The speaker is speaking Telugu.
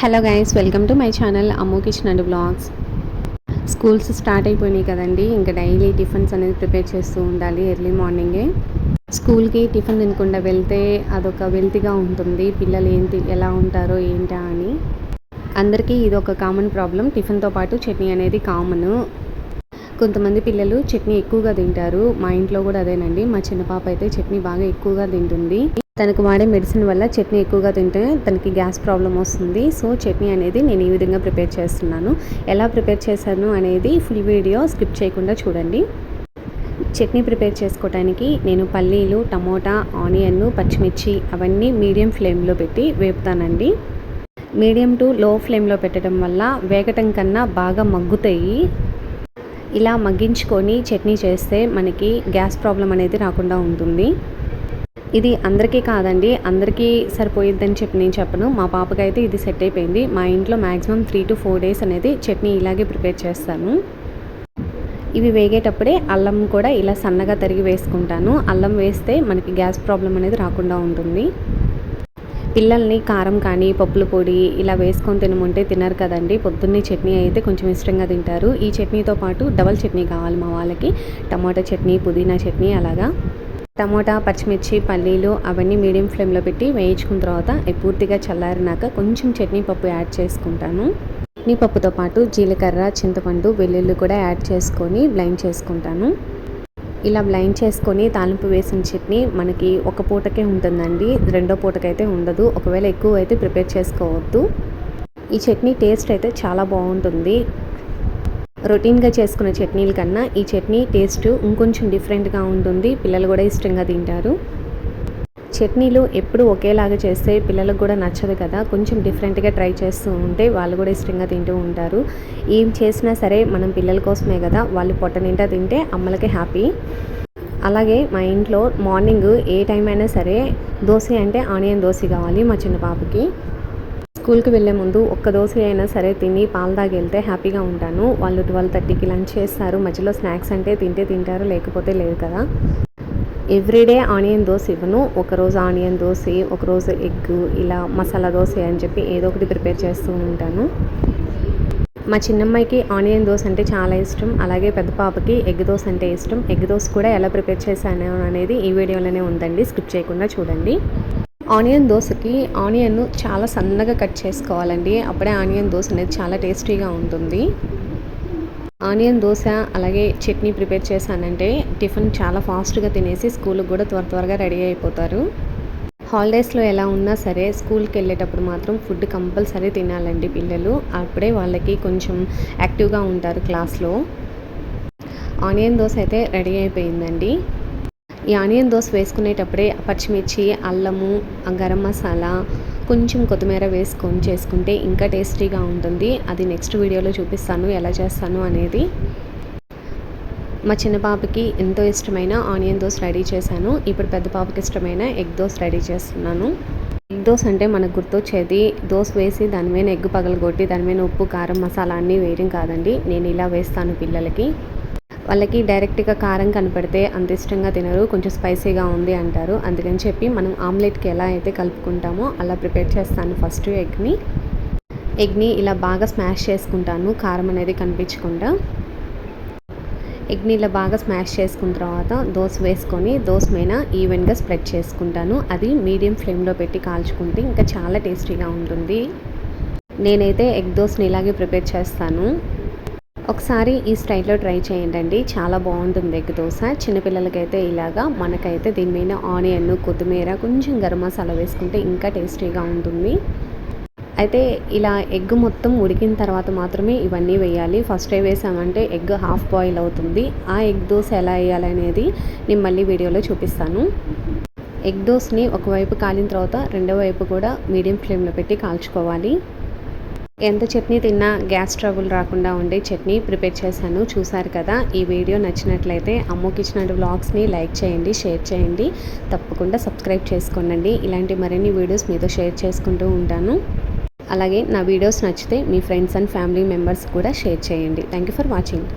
Hello guys welcome to my channel Ammu kitchen and blogs schools start అయిపోయినాయి కదండి ఇంకా డైలీ టిఫిన్స్ అనేది ప్రిపేర్ చేస్తూ ఉండాలి ఎర్లీ మార్నింగే స్కూల్కి టిఫిన్ తినకుండా వెళ్తే అదొక వెల్తీగా ఉంటుంది పిల్లలు ఏంటి ఎలా ఉంటారో ఏంటా అని. అందరికీ ఇది ఒక కామన్ ప్రాబ్లం టిఫిన్తో పాటు చట్నీ అనేది కామన్ కొంతమంది పిల్లలు చట్నీ ఎక్కువగా తింటారు మా ఇంట్లో కూడా అదేనండి మా చిన్న పాప అయితే చట్నీ బాగా ఎక్కువగా తింటుంది. తనకు వాడే మెడిసిన్ వల్ల చట్నీ ఎక్కువగా తింటే తనకి గ్యాస్ ప్రాబ్లం వస్తుంది. సో చట్నీ అనేది నేను ఈ విధంగా ప్రిపేర్ చేస్తున్నాను. ఎలా ప్రిపేర్ చేశాను అనేది ఫుల్ వీడియో స్కిప్ చేయకుండా చూడండి. చట్నీ ప్రిపేర్ చేసుకోవడానికి నేను పల్లీలు టమోటా ఆనియన్ పచ్చిమిర్చి అవన్నీ మీడియం ఫ్లేమ్లో పెట్టి వేపుతానండి. మీడియం టు లో ఫ్లేమ్లో పెట్టడం వల్ల వేగటం కన్నా బాగా మగ్గుతాయి. ఇలా మగ్గించుకొని చట్నీ చేస్తే మనకి గ్యాస్ ప్రాబ్లం అనేది రాకుండా ఉంటుంది. ఇది అందరికీ కాదండి అందరికీ సరిపోయిద్దని చెప్పి నేను చెప్పను. మా పాపకైతే ఇది సెట్ అయిపోయింది. మా ఇంట్లో maximum three to four days అనేది చట్నీ ఇలాగే ప్రిపేర్ చేస్తాను. ఇవి వేగేటప్పుడే అల్లం కూడా ఇలా సన్నగా తరిగి వేసుకుంటాను. అల్లం వేస్తే మనకి గ్యాస్ ప్రాబ్లం అనేది రాకుండా ఉంటుంది. పిల్లల్ని కారం కానీ పప్పుల పొడి ఇలా వేసుకొని తినమంటే తినరు కదండి. పొద్దున్నే చట్నీ అయితే కొంచెం ఇష్టంగా తింటారు. ఈ చట్నీతో పాటు డబల్ చట్నీ కావాలి మా వాళ్ళకి. టమాటా చట్నీ పుదీనా చట్నీ అలాగా. టమోటా పచ్చిమిర్చి పల్లీలు అవన్నీ మీడియం ఫ్లేమ్లో పెట్టి వేయించుకున్న తర్వాత పూర్తిగా చల్లారినాక కొంచెం చట్నీ పప్పు యాడ్ చేసుకుంటాను. చట్నీ పప్పుతో పాటు జీలకర్ర చింతపండు వెల్లుల్లి కూడా యాడ్ చేసుకొని బ్లైండ్ చేసుకుంటాను. ఇలా బ్లైండ్ చేసుకొని తాలింపు వేసిన చట్నీ మనకి ఒక పూటకే ఉంటుందండి. రెండో పూటకైతే ఉండదు. ఒకవేళ ఎక్కువ అయితే ప్రిపేర్ చేసుకోవద్దు. ఈ చట్నీ టేస్ట్ అయితే చాలా బాగుంటుంది. రొటీన్గా చేసుకున్న చట్నీల కన్నా ఈ చట్నీ టేస్ట్ ఇంకొంచెం డిఫరెంట్గా ఉంటుంది. పిల్లలు కూడా ఇష్టంగా తింటారు. చట్నీలు ఎప్పుడు ఒకేలాగా చేస్తే పిల్లలకు కూడా నచ్చదు కదా. కొంచెం డిఫరెంట్గా ట్రై చేస్తూ ఉంటే వాళ్ళు కూడా ఇష్టంగా తింటూ ఉంటారు. ఏం చేసినా సరే మనం పిల్లల కోసమే కదా. వాళ్ళు పొట్ట నిండా తింటే అమ్మలకి హ్యాపీ. అలాగే మా ఇంట్లో మార్నింగ్ ఏ టైం అయినా సరే దోశ అంటే ఆనియన్ దోశ కావాలి మా చిన్న పాపకి. స్కూల్కి వెళ్ళే ముందు ఒక్క దోశ అయినా సరే తిని పాలు తాగి వెళ్తే హ్యాపీగా ఉంటాను. వాళ్ళు ట్వెల్వ్ థర్టీకి లంచ్ చేస్తారు. మధ్యలో స్నాక్స్ అంటే తింటే తింటారు లేకపోతే లేదు కదా. ఎవ్రీడే ఆనియన్ దోశ ఇవ్వను. ఒకరోజు ఆనియన్ దోశ ఒకరోజు ఎగ్ ఇలా మసాలా దోశ అని చెప్పి ఏదో ఒకటి ప్రిపేర్ చేస్తూ ఉంటాను. మా చిన్నమ్మాయికి ఆనియన్ దోశ అంటే చాలా ఇష్టం. అలాగే పెద్ద పాపకి ఎగ్ దోశ అంటే ఇష్టం. ఎగ్ దోశ కూడా ఎలా ప్రిపేర్ చేశాను అనేది ఈ వీడియోలోనే ఉందండి. స్కిప్ చేయకుండా చూడండి. ఆనియన్ దోశకి ఆనియన్ చాలా సన్నగా కట్ చేసుకోవాలండి. అప్పుడే ఆనియన్ దోశ అనేది చాలా టేస్టీగా ఉంటుంది. ఆనియన్ దోశ అలాగే చట్నీ ప్రిపేర్ చేశానంటే టిఫిన్ చాలా ఫాస్ట్గా తినేసి స్కూల్కి కూడా త్వర త్వరగా రెడీ అయిపోతారు. హాలిడేస్లో ఎలా ఉన్నా సరే స్కూల్కి వెళ్ళేటప్పుడు మాత్రం ఫుడ్ కంపల్సరీ తినాలండి పిల్లలు. అప్పుడే వాళ్ళకి కొంచెం యాక్టివ్గా ఉంటారు క్లాస్లో. ఆనియన్ దోశ అయితే రెడీ అయిపోయిందండి. ఈ ఆనియన్ దోశ వేసుకునేటప్పుడే పచ్చిమిర్చి అల్లము గరం మసాలా కొంచెం కొత్తిమీర వేసుకొని చేసుకుంటే ఇంకా టేస్టీగా ఉంటుంది. అది నెక్స్ట్ వీడియోలో చూపిస్తాను ఎలా చేస్తాను అనేది. మా చిన్న పాపకి ఎంతో ఇష్టమైన ఆనియన్ దోశ రెడీ చేశాను. ఇప్పుడు పెద్ద పాపకి ఇష్టమైన ఎగ్ దోశ రెడీ చేస్తున్నాను. ఎగ్ దోశ అంటే మనకు గుర్తొచ్చేది దోశ వేసి దాని మీద ఎగ్ పగలగొట్టి దాని మీద ఉప్పు కారం మసాలా అన్నీ వేయడం కాదండి. నేను ఇలా వేస్తాను పిల్లలకి. వాళ్ళకి డైరెక్ట్గా కారం కనపడితే అంత ఇష్టంగా తినరు కొంచెం స్పైసీగా ఉంది అంటారు. అందుకని చెప్పి మనం ఆమ్లెట్కి ఎలా అయితే కలుపుకుంటామో అలా ప్రిపేర్ చేస్తాను ఫస్ట్ ఎగ్ని ఎగ్ని ఇలా బాగా స్మాష్ చేసుకుంటాను కారం అనేది కనిపించకుండా. ఎగ్ని ఇలా బాగా స్మాష్ చేసుకున్న తర్వాత దోశ వేసుకొని దోశ మీద ఈవెన్గా స్ప్రెడ్ చేసుకుంటాను. అది మీడియం ఫ్లేమ్లో పెట్టి కాల్చుకుంటే ఇంకా చాలా టేస్టీగా ఉంటుంది. నేనైతే ఎగ్ దోశని ఇలాగే ప్రిపేర్ చేస్తాను. ఒకసారి ఈ స్టైల్లో ట్రై చేయండి చాలా బాగుంటుంది ఎగ్ దోశ. చిన్నపిల్లలకైతే ఇలాగా మనకైతే దీని మీద ఆనియన్ కొత్తిమీర కొంచెం గరం మసాలా వేసుకుంటే ఇంకా టేస్టీగా ఉంటుంది. అయితే ఇలా ఎగ్ మొత్తం ఉడికిన తర్వాత మాత్రమే ఇవన్నీ వేయాలి. ఫస్ట్ వేసామంటే ఎగ్ హాఫ్ బాయిల్ అవుతుంది. ఆ ఎగ్ దోశ ఎలా వేయాలనేది నేను మళ్ళీ వీడియోలో చూపిస్తాను. ఎగ్ దోశని ఒకవైపు కాలిన తర్వాత రెండో వైపు కూడా మీడియం ఫ్లేమ్లో పెట్టి కాల్చుకోవాలి. ఎంత చట్నీ తిన్నా గ్యాస్ ట్రబుల్ రాకుండా ఉండే చట్నీ ప్రిపేర్ చేశాను. చూసారు కదా ఈ వీడియో నచ్చినట్లయితే అమ్మకిచ్చిన వ్లాగ్స్ని లైక్ చేయండి షేర్ చేయండి. తప్పకుండా సబ్స్క్రైబ్ చేసుకోనండి. ఇలాంటి మరిన్ని వీడియోస్ మీతో షేర్ చేసుకుంటూ ఉంటాను. అలాగే నా వీడియోస్ నచ్చితే మీ ఫ్రెండ్స్ అండ్ ఫ్యామిలీ మెంబర్స్ కూడా షేర్ చేయండి. Thank you for watching.